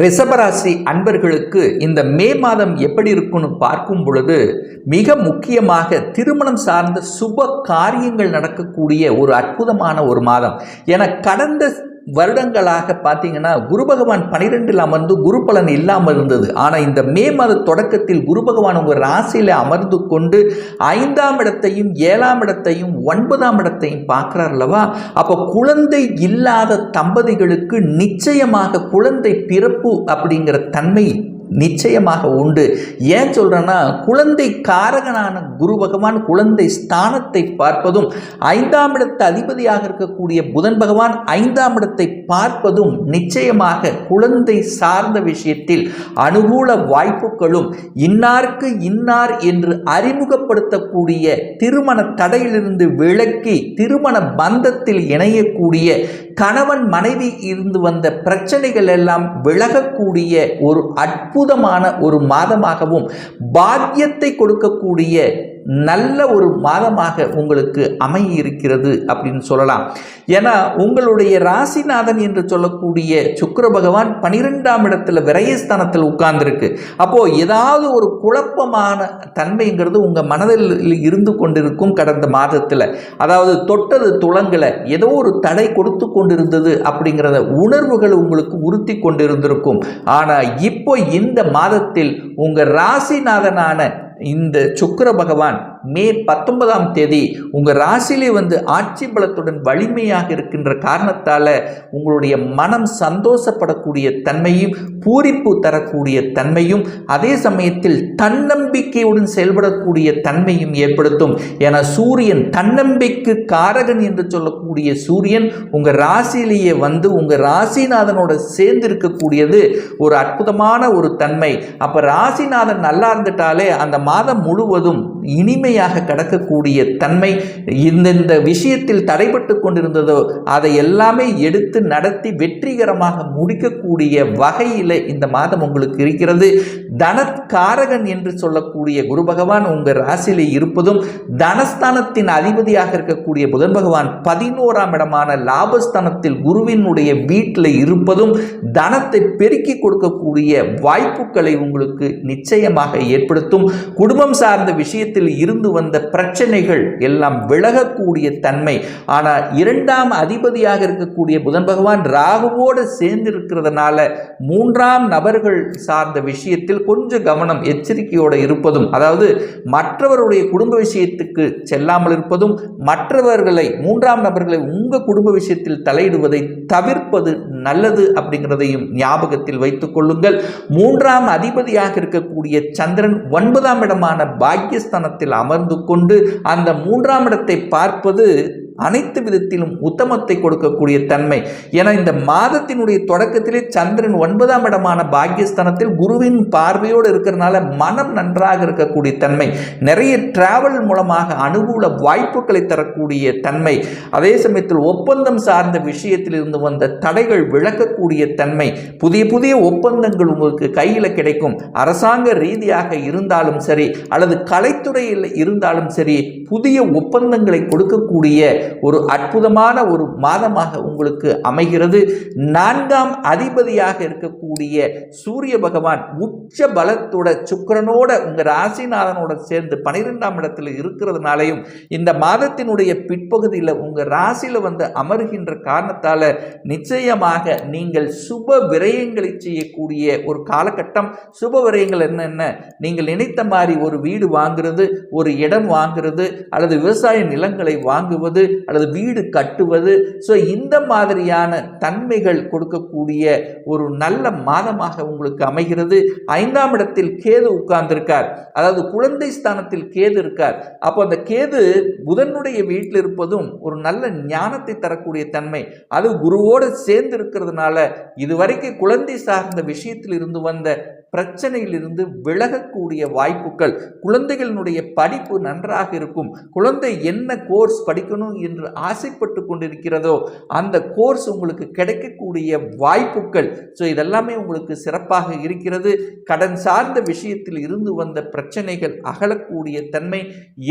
ரிஷபராசி அன்பர்களுக்கு இந்த மே மாதம் எப்படி இருக்குன்னு பார்க்கும் பொழுது மிக முக்கியமாக திருமணம் சார்ந்த சுப காரியங்கள் நடக்கக்கூடிய ஒரு அற்புதமான ஒரு மாதம். என கடந்த வருடங்களாக பார்த்தீங்கன்னா குரு பகவான் பனிரெண்டில் அமர்ந்து குரு பலன் இல்லாமல் இருந்தது. ஆனால் இந்த மே மாத தொடக்கத்தில் குரு பகவான் உங்கள் ராசியில் அமர்ந்து கொண்டு ஐந்தாம் இடத்தையும் ஏழாம் இடத்தையும் ஒன்பதாம் இடத்தையும் பார்க்குறார் அல்லவா? அப்போ குழந்தை இல்லாத தம்பதிகளுக்கு நிச்சயமாக குழந்தை பிறப்பு அப்படிங்கிற தன்மை நிச்சயமாக உண்டு. ஏன் சொல்கிறேன்னா குழந்தை காரகனான குரு பகவான் குழந்தை ஸ்தானத்தை பார்ப்பதும் ஐந்தாம் இடத்து அதிபதியாக இருக்கக்கூடிய புதன் பகவான் ஐந்தாம் இடத்தை பார்ப்பதும் நிச்சயமாக குழந்தை சார்ந்த விஷயத்தில் அனுகூல வாய்ப்புகளும் இன்னாருக்கு இன்னார் என்று அறிமுகப்படுத்தக்கூடிய திருமண தடையிலிருந்து விலக்கி திருமண பந்தத்தில் இணையக்கூடிய கணவன் மனைவி இருந்து வந்த பிரச்சனைகள் எல்லாம் விலகக்கூடிய ஒரு அற்புதமான ஒரு மாதமாகவும் பாக்கியத்தை கொடுக்கக்கூடிய நல்ல ஒரு மாதமாக உங்களுக்கு அமையிருக்கிறது அப்படின்னு சொல்லலாம். ஏன்னா உங்களுடைய ராசிநாதன் என்று சொல்லக்கூடிய சுக்கர பகவான் பனிரெண்டாம் இடத்துல விரயஸ்தானத்தில் உட்கார்ந்துருக்கு. அப்போது ஏதாவது ஒரு குழப்பமான தன்மைங்கிறது உங்கள் மனதில் இருந்து கொண்டிருக்கும் கடந்த மாதத்தில். அதாவது தொட்டது துளங்கலை ஏதோ ஒரு தடை கொடுத்து கொண்டிருந்தது அப்படிங்கிறத உணர்வுகள் உங்களுக்கு உறுத்தி கொண்டிருந்திருக்கும். ஆனால் இப்போ இந்த மாதத்தில் உங்கள் ராசிநாதனான இந்த சுக்கிர பகவான் மே பத்தொன்பதாம் தேதி உங்கள் ராசியிலே வந்து ஆட்சி பலத்துடன் வலிமையாக இருக்கின்ற காரணத்தால் உங்களுடைய மனம் சந்தோஷப்படக்கூடிய தன்மையும் பூரிப்பு தரக்கூடிய தன்மையும் அதே சமயத்தில் தன்னம்பிக்கையுடன் செயல்படக்கூடிய தன்மையும் ஏற்படுத்தும். என சூரியன் தன்னம்பிக்கை காரகன் என்று சொல்லக்கூடிய சூரியன் உங்கள் ராசியிலேயே வந்து உங்கள் ராசிநாதனோட சேர்ந்து இருக்கக்கூடியது ஒரு அற்புதமான ஒரு தன்மை. அப்போ ராசிநாதன் நல்லா இருந்துட்டாலே அந்த மாதம் முழுவதும் இனிமையாக கடக்கக்கூடிய தன்மை இந்தந்த விஷயத்தில் தடைபட்டு கொண்டிருந்ததோ அதை எல்லாமே எடுத்து நடத்தி வெற்றிகரமாக முடிக்கக்கூடிய வகையில் இந்த மாதம் உங்களுக்கு இருக்கிறது. தனக்காரகன் என்று சொல்லக்கூடிய குரு பகவான் உங்கள் ராசியிலே இருப்பதும் தனஸ்தானத்தின் அதிபதியாக இருக்கக்கூடிய புதன் பகவான் பதினோராம் இடமான லாபஸ்தானத்தில் குருவினுடைய வீட்டில் இருப்பதும் தனத்தை பெருக்கி கொடுக்கக்கூடிய வாய்ப்புகளை உங்களுக்கு நிச்சயமாக ஏற்படுத்தும். குடும்பம் சார்ந்த விஷயத்தை விஷயத்தில் இருந்து வந்த பிரச்சனைகள் எல்லாம் விலகக்கூடிய தன்மை. ஆனால் இரண்டாம் அதிபதியாக இருக்கக்கூடிய புதன் பகவான் ராகுவோடு சேர்ந்து இருக்கிறதுனால மூன்றாம் நபர்கள் சார்ந்த விஷயத்தில் கொஞ்சம் கவனம் எச்சரிக்கையோடு இருப்பதும் அதாவது மற்றவருடைய குடும்ப விஷயத்துக்கு செல்லாமல் இருப்பதும் மற்றவர்களை மூன்றாம் நபர்களை உங்கள் குடும்ப விஷயத்தில் தலையிடுவதை தவிர்ப்பது நல்லது அப்படிங்கிறதையும் ஞாபகத்தில் வைத்துக் கொள்ளுங்கள். மூன்றாம் அதிபதியாக இருக்கக்கூடிய சந்திரன் ஒன்பதாம் இடமான பாக்கியஸ்தான் பாக்கியஸ்தானத்தில் அமர்ந்து கொண்டு அந்த மூன்றாம் இடத்தை பார்ப்பது அனைத்து விதத்திலும் உத்தமத்தை கொடுக்கக்கூடிய தன்மை. என இந்த மாதத்தினுடைய தொடக்கத்திலே சந்திரன் ஒன்பதாம் இடமான பாக்கியஸ்தானத்தில் குருவின் பார்வையோடு இருக்கிறனால மனம் நன்றாக இருக்கக்கூடிய தன்மை. நிறைய டிராவல் மூலமாக அனுகூல வாய்ப்புகளை தரக்கூடிய தன்மை. அதே சமயத்தில் ஒப்பந்தம் சார்ந்த விஷயத்தில் இருந்து வந்த தடைகள் விளக்கக்கூடிய தன்மை. புதிய புதிய ஒப்பந்தங்கள் உங்களுக்கு கையில் கிடைக்கும். அரசாங்க ரீதியாக இருந்தாலும் சரி அல்லது கலைத்துறையில் இருந்தாலும் சரி புதிய ஒப்பந்தங்களை கொடுக்கக்கூடிய ஒரு அற்புதமான ஒரு மாதமாக உங்களுக்கு அமைகிறது. நான்காம் அதிபதியாக இருக்கக்கூடிய சூரிய பகவான் உச்ச பலத்தோட சுக்கரனோட உங்கள் ராசிநாதனோட சேர்ந்து பனிரெண்டாம் இடத்துல இருக்கிறதுனாலையும் இந்த மாதத்தினுடைய பிற்பகுதியில் உங்கள் ராசியில் வந்து அமர்கின்ற காரணத்தால் நிச்சயமாக நீங்கள் சுப விரயங்களை செய்யக்கூடிய ஒரு காலகட்டம். சுப விரயங்கள் என்னென்ன நீங்கள் நினைத்த மாதிரி ஒரு வீடு வாங்குறது ஒரு இடம் வாங்குறது அல்லது விவசாய நிலங்களை வாங்குவது அல்லது வீடு கட்டுவது. ஸோ இந்த மாதிரியான தன்மைகள் கொடுக்கக்கூடிய ஒரு நல்ல மாதமாக உங்களுக்கு அமைகிறது. ஐந்தாம் இடத்தில் கேது உட்கார்ந்திருக்கார். அதாவது குழந்தை ஸ்தானத்தில் கேது இருக்கார். அப்போ அந்த கேது புதனுடைய வீட்டில் இருப்பதும் ஒரு நல்ல ஞானத்தை தரக்கூடிய தன்மை. அது குருவோடு சேர்ந்து இருக்கிறதுனால இதுவரைக்கும் குழந்தை சார்ந்த விஷயத்தில் இருந்து வந்த பிரச்சனையிலிருந்து விலகக்கூடிய வாய்ப்புகள் குழந்தைகளினுடைய படிப்பு நன்றாக இருக்கும் குழந்தை என்ன கோர்ஸ் படிக்கணும் என்று ஆசைப்பட்டு கொண்டிருக்கிறதோ அந்த கோர்ஸ் உங்களுக்கு கிடைக்கக்கூடிய வாய்ப்புகள். ஸோ இதெல்லாமே உங்களுக்கு சிறப்பாக இருக்கிறது. கடன் சார்ந்த விஷயத்தில் இருந்து வந்த பிரச்சனைகள் அகலக்கூடிய தன்மை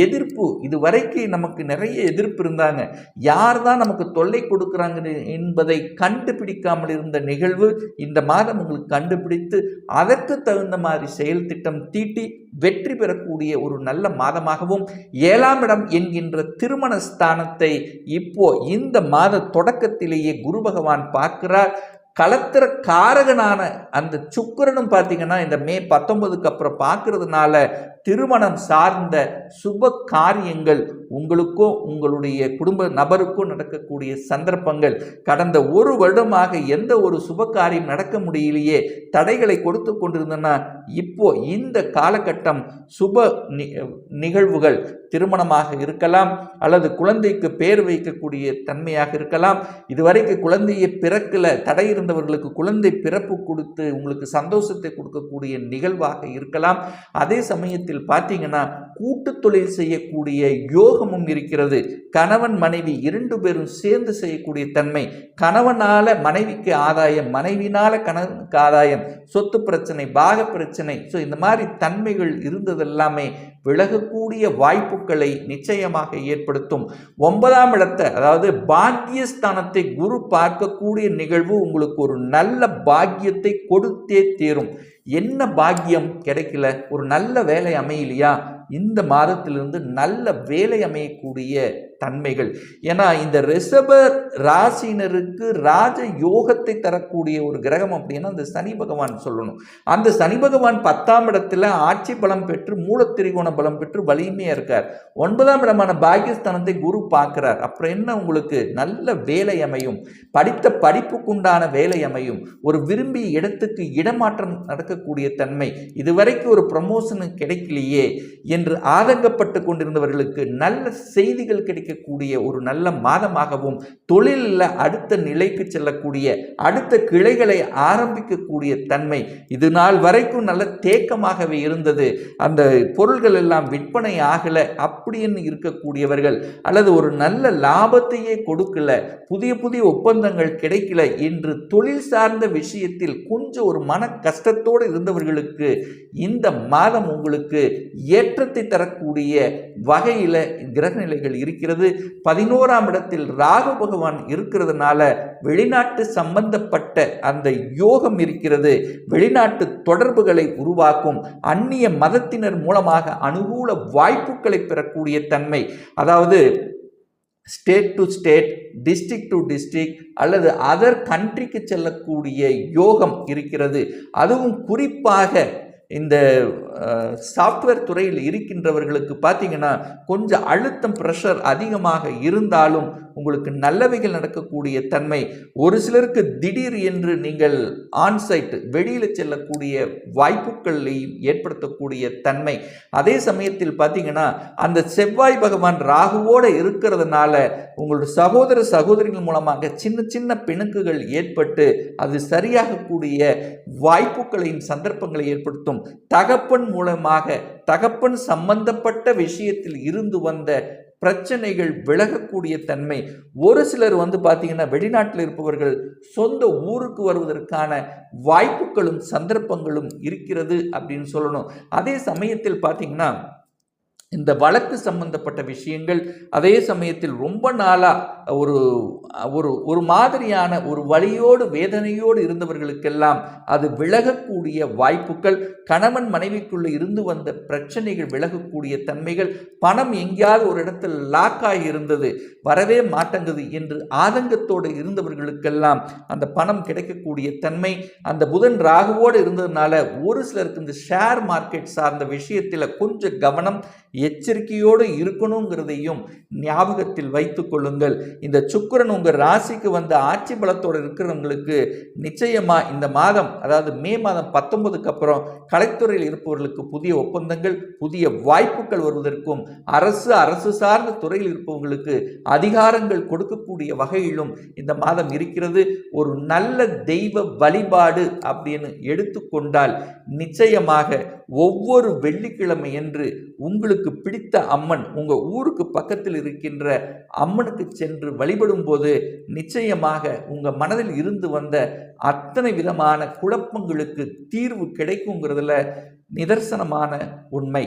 எதிர்ப்பு. இதுவரைக்கும் நமக்கு நிறைய எதிர்ப்பு இருந்தாங்க. யார் தான் நமக்கு தொல்லை கொடுக்குறாங்க என்பதை கண்டுபிடிக்காமல் இருந்த நிகழ்வு இந்த மாதம் உங்களுக்கு கண்டுபிடித்து அதற்கு தகுந்த மாதிரி செயல் திட்டம் தீட்டி வெற்றி பெறக்கூடிய ஒரு நல்ல மாதமாகவும் ஏழாம் இடம் என்கின்ற திருமண ஸ்தானத்தை இப்போ இந்த மாத தொடக்கத்திலேயே குரு பகவான் பார்க்கிறார். களத்திர காரகனான அந்த சுக்கிரனும் பார்த்தீங்கன்னா இந்த மே பத்தொன்பதுக்கு அப்புறம் பார்க்கறதுனால திருமணம் சார்ந்த சுப காரியங்கள் உங்களுக்கும் உங்களுடைய குடும்ப நபருக்கும் நடக்கக்கூடிய சந்தர்ப்பங்கள் கடந்த ஒரு வருடமாக எந்த ஒரு சுப காரியம் நடக்க முடியலையே தடைகளை கொடுத்து கொண்டிருந்தனா இப்போ இந்த காலகட்டம் சுப நி- நிகழ்வுகள் திருமணமாக இருக்கலாம் அல்லது குழந்தைக்கு பேர் வைக்கக்கூடிய தன்மையாக இருக்கலாம் இதுவரைக்கு குழந்தையை பிறக்கல தடை இருந்தவர்களுக்கு குழந்தை பிறப்பு கொடுத்து உங்களுக்கு சந்தோஷத்தை கொடுக்கக்கூடிய நிகழ்வாக இருக்கலாம். அதே சமயத்தில் பார்த்தீங்கன்னா கூட்டு தொழில் செய்யக்கூடிய யோகமும் இருக்கிறது. கணவன் மனைவி இரண்டு பேரும் சேர்ந்து செய்யக்கூடிய தன்மை கணவனால மனைவிக்கு ஆதாயம் மனைவினால கணவனுக்கு ஆதாயம் சொத்து பிரச்சனை பாக பிரச்சனை. ஸோ இந்த மாதிரி தன்மைகள் இருந்ததெல்லாமே விலகக்கூடிய வாய்ப்புகளை நிச்சயமாக ஏற்படுத்தும். ஒன்பதாம் இடத்தை அதாவது பாக்கியஸ்தானத்தை குரு பார்க்கக்கூடிய நிகழ்வு உங்களுக்கு ஒரு நல்ல பாக்கியத்தை கொடுத்தே தீரும். என்ன பாக்கியம் கிடைக்கல? ஒரு நல்ல வேலை அமையலையா? இந்த மாதத்திலிருந்து நல்ல வேலை அமையக்கூடிய தன்மைகள். ஏன்னா இந்த ரிஷபர் ராசினருக்கு ராஜ யோகத்தை தரக்கூடிய ஒரு கிரகம் அப்படின்னா அந்த சனி பகவான் சொல்லணும். அந்த சனி பகவான் பத்தாம் இடத்துல ஆட்சி பலம் பெற்று மூலத்திரிகோண பலம் பெற்று வலிமையாக இருக்கார். ஒன்பதாம் இடமான பாகிஸ்தானத்தை குரு பார்க்கிறார். அப்புறம் என்ன உங்களுக்கு? நல்ல வேலை அமையும். படித்த படிப்புக்குண்டான வேலை அமையும். ஒரு விரும்பிய இடத்துக்கு இடமாற்றம் நடக்கக்கூடிய தன்மை. இதுவரைக்கும் ஒரு ப்ரமோஷனு கிடைக்கலையே என்று ஆதங்கப்பட்டு கொண்டிருந்தவர்களுக்கு நல்ல செய்திகள் கிடைக்கக்கூடிய ஒரு நல்ல மாதமாகவும் தொழிலில் அடுத்த நிலைக்கு செல்லக்கூடிய அடுத்த கிளைகளை ஆரம்பிக்கக்கூடிய தன்மை இது நாள் வரைக்கும் நல்ல தேக்கமாகவே இருந்தது. அந்த பொருள்கள் எல்லாம் விற்பனை ஆகலை அப்படின்னு இருக்கக்கூடியவர்கள் அல்லது ஒரு நல்ல லாபத்தையே கொடுக்கல புதிய புதிய ஒப்பந்தங்கள் கிடைக்கல என்று தொழில் சார்ந்த விஷயத்தில் கொஞ்சம் ஒரு மன கஷ்டத்தோடு இருந்தவர்களுக்கு இந்த மாதம் உங்களுக்கு ஏற்றத்தை தரக்கூடிய வகையில் கிரகநிலைகள் இருக்கிறது. பதினோராம் இடத்தில் ராகு பகவான் இருக்கிறதுனால வெளிநாட்டு சம்பந்தப்பட்ட அந்த யோகம் இருக்கிறது. வெளிநாட்டு தொடர்புகளை உருவாக்கும் அந்நிய மதத்தினர் மூலமாக அனுகூல வாய்ப்புகளை பெறக்கூடிய தன்மை. அதாவது state to state district to district அல்லது அதர் கண்ட்ரிக்கு செல்லக்கூடிய யோகம் இருக்கிறது. அதுவும் குறிப்பாக இந்த சாஃப்ட்வேர் துறையில் இருக்கின்றவர்களுக்கு பார்த்தீங்கன்னா கொஞ்சம் அழுத்தம் ப்ரெஷர் அதிகமாக இருந்தாலும் உங்களுக்கு நல்லவைகள் நடக்கக்கூடிய தன்மை. ஒரு சிலருக்கு திடீர் என்று நீங்கள் ஆன்சைட் வெளியில் செல்லக்கூடிய வாய்ப்புகளையும் ஏற்படுத்தக்கூடிய தன்மை. அதே சமயத்தில் பார்த்தீங்கன்னா அந்த செவ்வாய் பகவான் ராகுவோடு இருக்கிறதுனால உங்களோட சகோதர சகோதரிகள் மூலமாக சின்ன சின்ன பிணக்குகள் ஏற்பட்டு அது சரியாகக்கூடிய வாய்ப்புகளையும் சந்தர்ப்பங்களை ஏற்படுத்தும். தகப்பன் மூலமாக தகப்பன் சம்பந்தப்பட்ட விஷயத்தில் இருந்து வந்த பிரச்சனைகள் விலகக்கூடிய தன்மை. ஒரு சிலர் வந்து பார்த்தீங்கன்னா வெளிநாட்டில் இருப்பவர்கள் சொந்த ஊருக்கு வருவதற்கான வாய்ப்புகளும் சந்தர்ப்பங்களும் இருக்கிறது அப்படின்னு சொல்லணும். அதே சமயத்தில் பார்த்தீங்கன்னா இந்த வழக்கு சம்பந்தப்பட்ட விஷயங்கள் அதே சமயத்தில் ரொம்ப நாளாக ஒரு ஒரு ஒரு மாதிரியான ஒரு வழியோடு வேதனையோடு இருந்தவர்களுக்கெல்லாம் அது விலகக்கூடிய வாய்ப்புகள் கணவன் மனைவிக்குள்ளே இருந்து வந்த பிரச்சனைகள் விலகக்கூடிய தன்மைகள் பணம் எங்கேயாவது ஒரு இடத்தில் லாக்காகி இருந்தது வரவே மாட்டங்குது என்று ஆதங்கத்தோடு இருந்தவர்களுக்கெல்லாம் அந்த பணம் கிடைக்கக்கூடிய தன்மை அந்த புதன் ராகுவோடு இருந்ததுனால ஒரு சிலருக்கு இந்த ஷேர் மார்க்கெட் சார்ந்த விஷயத்தில் கொஞ்சம் கவனம் எச்சரிக்கையோடு இருக்கணுங்கிறதையும் ஞாபகத்தில் வைத்து கொள்ளுங்கள். இந்த சுக்கரன் உங்கள் ராசிக்கு வந்த ஆட்சி பலத்தோடு இருக்கிறவங்களுக்கு நிச்சயமாக இந்த மாதம் அதாவது மே மாதம் பத்தொன்பதுக்கு அப்புறம் கலைத்துறையில் இருப்பவர்களுக்கு புதிய ஒப்பந்தங்கள் புதிய வாய்ப்புகள் வருவதற்கும் அரசு அரசு சார்ந்த துறையில் இருப்பவங்களுக்கு அதிகாரங்கள் கொடுக்கக்கூடிய வகையிலும் இந்த மாதம் இருக்கிறது. ஒரு நல்ல தெய்வ வழிபாடு அப்படின்னு எடுத்துக்கொண்டால் நிச்சயமாக ஒவ்வொரு வெள்ளிக்கிழமை என்று உங்களுக்கு பிடித்த அம்மன் உங்கள் ஊருக்கு பக்கத்தில் இருக்கின்ற அம்மனுக்கு சென்று வழிபடும் போது நிச்சயமாக உங்கள் மனதில் இருந்து வந்த அத்தனை விதமான குழப்பங்களுக்கு தீர்வு கிடைக்குங்கிறதுல நிதர்சனமான உண்மை.